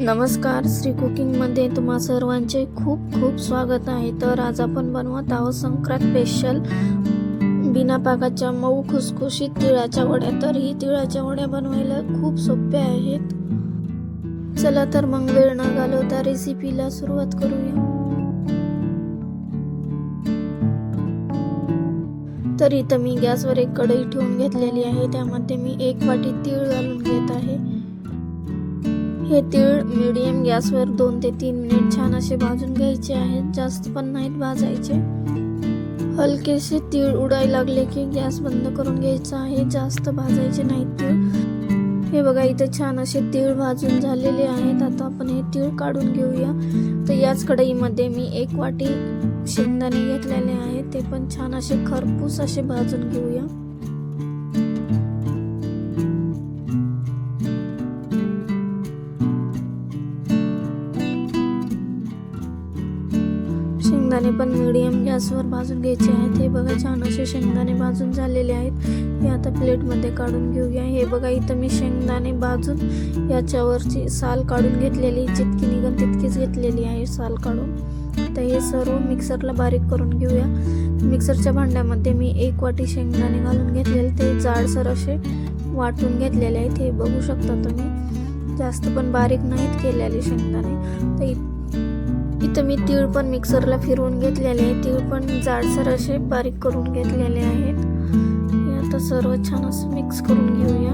नमस्कार श्री कुकिंगमध्ये तुम्हा सर्वांचे खूप खूप स्वागत आहे. तर आज आपण बनवत आहोत संक्रांत स्पेशल बिना पाकाच्या मऊ खुसखुशीत तिळाच्या वड्या. तर ही तिळाच्या वड्या बनवायला खूप सोप्या आहेत. चला तर मग वेळ न घालवता रेसिपीला सुरुवात करूया. तर इथं मी गॅसवर एक कढई ठेवून घेतलेली आहे. त्यामध्ये मी एक वाटी तीळ घालून घेत आहे. हे तीळ मिडियम गॅसवर दोन ते तीन मिनिट छान असे भाजून घ्यायचे आहेत. जास्त पण नाहीत भाजायचे. हलकेसे तीळ उडायला लागले की गॅस बंद करून घ्यायचा आहे. जास्त भाजायचे नाहीत तीळ. हे बघा इथे छान असे तीळ भाजून झालेले आहेत. आता आपण हे तीळ काढून घेऊया. तर याच कढईमध्ये मी एक वाटी शेंगदाणे घेतलेले आहेत. ते पण छान असे खरपूस असे भाजून घेऊया. शेंगदाणे पण मिडियम गॅसवर भाजून घ्यायचे आहेत. हे बघा छान असे शेंगदाणे भाजून झालेले आहेत. हे आता प्लेटमध्ये काढून घेऊया. हे बघा इथं मी शेंगदाणे भाजून याच्यावरची साल काढून घेतलेली जितकी निघन तितकीच घेतलेली आहे साल काढून. तर हे सर्व मिक्सरला बारीक करून घेऊया. मिक्सरच्या भांड्यामध्ये मी एक वाटी शेंगदाणे घालून घेतलेले. ते जाडसर असे वाटून घेतलेले आहेत. हे बघू शकता तुम्ही. जास्त पण बारीक नाहीत केलेले शेंगदाणे. तर इथं मी तीळ पण मिक्सरला फिरवून घेतलेले आहे. तीळ पण जाडसर असे बारीक करून घेतलेले आहेत. हे आता सर्व छान असं मिक्स करून घेऊया.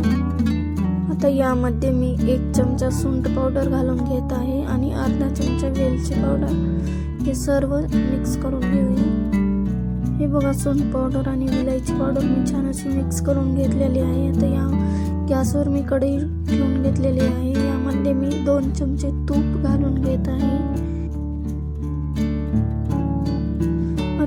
आता यामध्ये मी एक चमचा सुंठ पावडर घालून घेत आहे आणि अर्धा चमचा वेलची पावडर हे सर्व मिक्स करून घेऊया. हे बघा सुंठ पावडर आणि विलायची पावडर मी छान अशी मिक्स करून घेतलेली आहे. आता या गॅसवर मी कढई ठेवून घेतलेली आहे. यामध्ये मी दोन चमचे तूप घालून घेत आहे.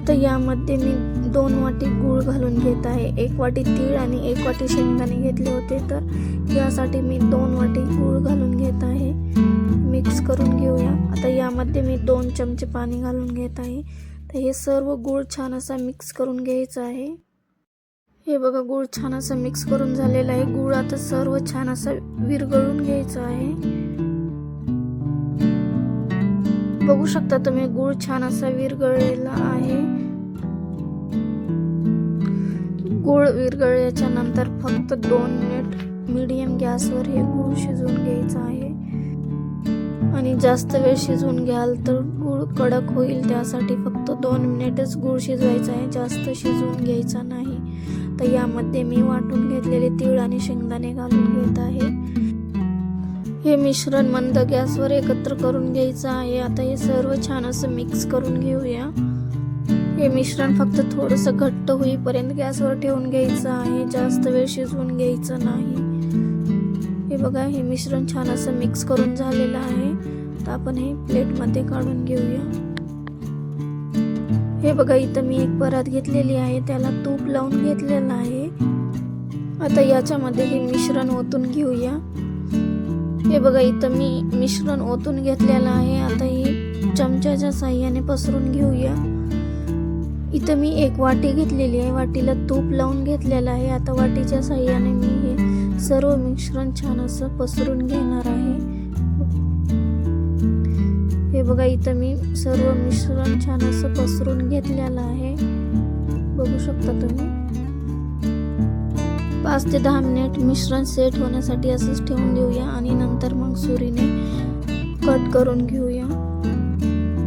आता यामध्ये मी दोन वाटी गूळ घालून घेत आहे. एक वाटी तीळ आणि एक वाटी शेंगदाणे घेतले होते. तर यासाठी मी दोन वाटी गूळ घालून घेत आहे. मिक्स करून घेऊया. आता यामध्ये मी दोन चमचे पाणी घालून घेत आहे. तर हे सर्व गूळ छान असा मिक्स करून घ्यायचं आहे. हे बघा गूळ छान असं मिक्स करून झालेलं आहे. गूळ आता सर्व छान असं विरघळून घ्यायचं आहे. बघू शकता तुम्ही गूळ छान असा विरघळलेला आहे. गूळ विरघळल्याच्या नंतर फक्त दोन मिनिट मीडियम गॅसवर हे गूळ शिजवून घ्यायचं आहे. आणि जास्त वेळ शिजवून घ्याल तर गूळ कडक होईल त्यासाठी फक्त दोन मिनिटच गूळ शिजवायचा आहे. जास्त शिजवून घ्यायचा नाही. तर यामध्ये मी वाटून घेतलेले तीळ आणि शेंगदाणे घालून घेत आहे. हे मिश्रण मंद गॅसवर एकत्र करून घ्यायचं आहे. आता हे सर्व छान असं मिक्स करून घेऊया. हे मिश्रण फक्त थोडंसं घट्ट होईपर्यंत गॅसवर ठेवून घ्यायचं आहे. जास्त वेळ शिजवून घ्यायचं नाही. हे बघा हे मिश्रण छान असं मिक्स करून झालेलं आहे. तर आपण हे प्लेटमध्ये काढून घेऊया. हे बघा इथं मी एक परात घेतलेली आहे. त्याला तूप लावून घेतलेलं आहे. आता याच्यामध्ये हे मिश्रण ओतून घेऊया. हे बघा इथं मी मिश्रण ओतून घेतलेलं आहे. आता हे चमच्याच्या साह्याने पसरून घेऊया. इथं मी एक वाटी घेतलेली आहे. वाटीला तूप लावून घेतलेलं आहे. आता वाटीच्या साह्याने मी हे सर्व मिश्रण छान असं पसरून घेणार आहे. हे बघा इथं मी सर्व मिश्रण छान असं पसरून घेतलेलं आहे. बघू शकता तुम्ही. पाच ते दहा मिनिट मिश्रण सेट होण्यासाठी असंच ठेवून देऊया आणि नंतर मग सुरीने कट करून घेऊया.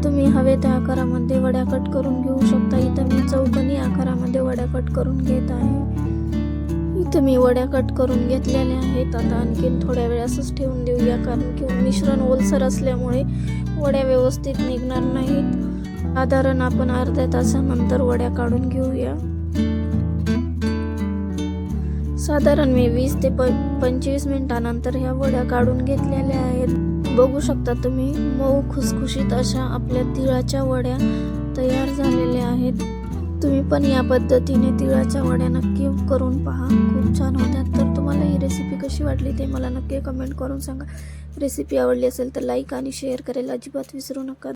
तुम्ही हवे त्या आकारामध्ये वड्या कट करून घेऊ शकता. इथं मी चौकनी आकारामध्ये वड्या कट करून घेत आहे. इथं मी वड्या कट करून घेतलेल्या आहेत. आता आणखीन थोड्या वेळासच ठेवून देऊया कारण की मिश्रण ओलसर असल्यामुळे वड्या व्यवस्थित निघणार नाहीत. साधारण आपण अर्ध्या तासानंतर वड्या काढून घेऊया. साधारण मी वीस ते प पंचवीस मिनिटानंतर ह्या वड्या काढून घेतलेल्या आहेत. बघू शकता तुम्ही मऊ खुसखुशीत अशा आपल्या तिळाच्या वड्या तयार झालेल्या आहेत. तुम्ही पण या पद्धतीने तिळाच्या वड्या नक्की करून पहा. खूप छान होतात तर तुम्हाला ही रेसिपी कशी वाटली ते मला नक्की कमेंट करून सांगा. रेसिपी आवडली असेल तर लाईक आणि शेअर करायला अजिबात विसरू नका.